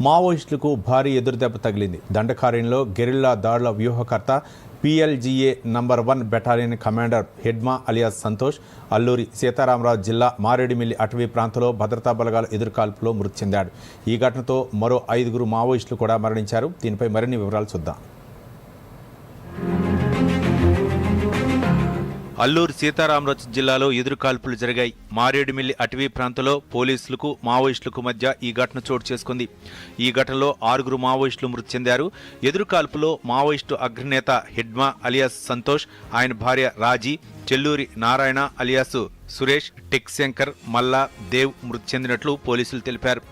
మావోయిస్టులకు భారీ ఎదురుదెబ్బ తగిలింది. దండకార్యంలో గెరిల్లా దాడుల వ్యూహకర్త PLGA number one battalion commander Hidma alias Santosh Alluri Sitaramaraju జిల్లా మారేడుమిల్లి అటవీ ప్రాంతంలో భద్రతా బలగాల ఎదురుకాల్పులో మృతి చెందాడు. ఈ ఘటనతో మరో ఐదుగురు మావోయిస్టులు కూడా మరణించారు. దీనిపై మరిన్ని వివరాలు చూద్దాం. అల్లూరు సీతారామరాజు జిల్లాలో ఎదురుకాల్పులు జరిగాయి. మారేడుమిల్లి అటవీ ప్రాంతంలో పోలీసులకు మావోయిస్టులకు మధ్య ఈ ఘటన చోటు చేసుకుంది. ఈ ఘటనలో ఆరుగురు మావోయిస్టులు మృతి చెందారు. ఎదురుకాల్పులో మావోయిస్టు అగ్రనేత హిడ్మా అలియాస్ సంతోష్ ఆయన భార్య రాజీ చెల్లూరి నారాయణ అలియాస్ సురేష్ టెక్ శంకర్ మల్లా దేవ్ మృతి చెందినట్లు పోలీసులు తెలిపారు.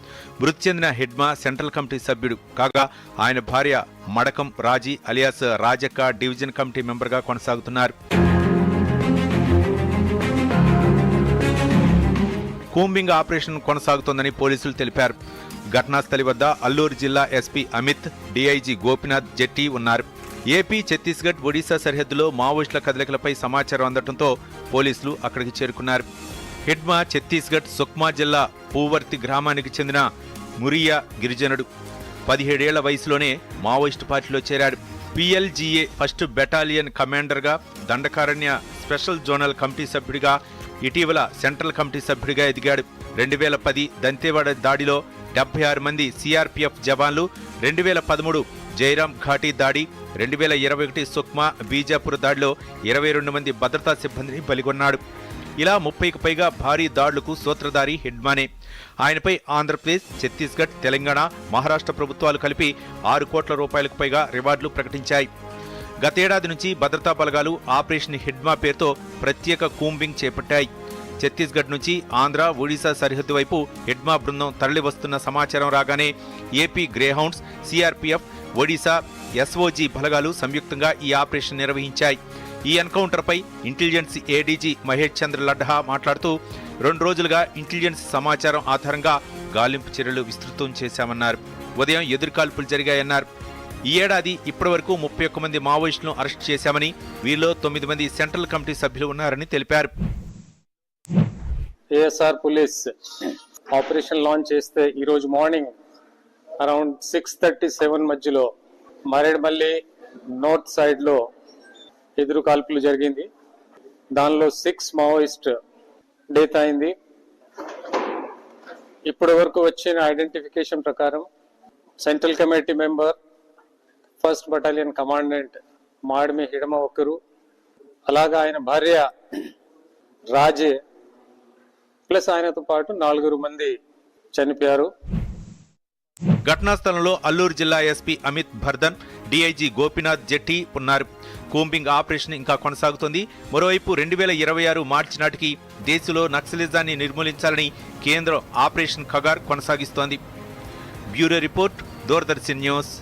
మృతి చెందిన హెడ్మా సెంట్రల్ కమిటీ సభ్యుడు. కాగా ఆయన భార్య Madakam Raji alias Rajakka division committee మెంబర్గా కొనసాగుతున్నారు. కూంబింగ్ ఆపరేషన్ కొనసాగుతోందని పోలీసులు తెలిపారు. ఘటనాస్థలి వద్ద అల్లూరు జిల్లా ఎస్పీ అమిత్ డీఐజీ గోపినాథ్ జెట్టి ఉన్నారు. ఏపీ ఛత్తీస్గఢ్ ఒడిశా సరిహద్దులో మావోయిస్టుల కదలికలపై సమాచారం అందడంతో పోలీసులు అక్కడికి చేరుకున్నారు. హిడ్మా ఛత్తీస్గఢ్ సుక్మా జిల్లా పూవర్తి గ్రామానికి చెందిన మురియా గిరిజనుడు పదిహేడేళ్ళ వయసులోనే మావోయిస్టు పార్టీలో చేరాడు. పిఎల్జీఏ ఫస్ట్ బెటాలియన్ కమాండర్గా దండకారణ్య స్పెషల్ జోనల్ కమిటీ సభ్యుడిగా ఇటీవల సెంట్రల్ కమిటీ సభ్యుడిగా ఎదిగాడు. రెండు వేల పది దంతేవాడ దాడిలో డెబ్బై ఆరు మంది సిఆర్పిఎఫ్ జవాన్లు రెండు వేల పదమూడు జైరాం ఘాటీ దాడి రెండు వేల ఇరవై ఒకటి సుక్మా బీజాపూర్ దాడిలో ఇరవై రెండు మంది భద్రతా సిబ్బందిని బలిగొన్నాడు. ఇలా ముప్పైకి పైగా భారీ దాడులకు సూత్రధారి హెడ్మానే. ఆయనపై ఆంధ్రప్రదేశ్ ఛత్తీస్గఢ్ తెలంగాణ మహారాష్ట్ర ప్రభుత్వాలు కలిపి ఆరు కోట్ల రూపాయలకు పైగా రివార్డులు ప్రకటించాయి. గతేడాది నుంచి భద్రతా బలగాలు ఆపరేషన్ హిడ్మా పేరుతో ప్రత్యేక కూంబింగ్ చేపట్టాయి. ఛత్తీస్గఢ్ నుంచి ఆంధ్ర ఒడిశా సరిహద్దు వైపు హిడ్మా బృందం తరలివస్తున్న సమాచారం రాగానే AP Greyhounds CRPF Odisha SOG బలగాలు సంయుక్తంగా ఈ ఆపరేషన్ నిర్వహించాయి. ఈ ఎన్కౌంటర్పై ఇంటెలిజెన్స్ ఏడీజీ మహేష్ చంద్ర లడ్హా మాట్లాడుతూ రెండు రోజులుగా ఇంటెలిజెన్స్ సమాచారం ఆధారంగా గాలింపు చర్యలు విస్తృతం చేశామన్నారు. ఉదయం ఎదురుకాల్పులు జరిగాయన్నారు. ఈ ఏడాది ఇప్పటివరకు ముప్పై ఒక్క మంది మావోయిస్టులను అరెస్ట్ చేశామని వీరిలో తొమ్మిది మంది సెంట్రల్ కమిటీ సభ్యులు ఉన్నారని తెలిపారు. ఏఎస్ఆర్ పోలీస్ ఆపరేషన్ లాంచ్ చేస్తే ఈరోజు morning around six thirty seven మధ్యలో మరేడుమల్లి నార్త్ సైడ్లో ఎదురు కాల్పులు జరిగింది. దానిలో సిక్స్ మావోయిస్ట్ డెత్ అయింది. ఇప్పటి వరకు వచ్చిన ఐడెంటిఫికేషన్ ప్రకారం central committee member first battalion commandant Madimi Hidma ఒకరు అలాగా ఆయన భార్య రాజే ప్లస్ ఆయనతో పాటు నాలుగురు మంది చనిపోయారు. ఘటనా స్థలంలో అల్లూరు జిల్లా ఎస్పీ అమిత్ భర్ధన్ డీఐజీ గోపీనాథ్ జెట్టి ఉన్నారు కూంబింగ్ ఆపరేషన్ ఇంకా కొనసాగుతోంది. మరోవైపు రెండు వేల ఇరవై ఆరు మార్చి నాటికి దేశంలో నక్సలిజాన్ని నిర్మూలించాలని కేంద్రం operation Kagar కొనసాగిస్తోంది. Bureau report Doordarshan news.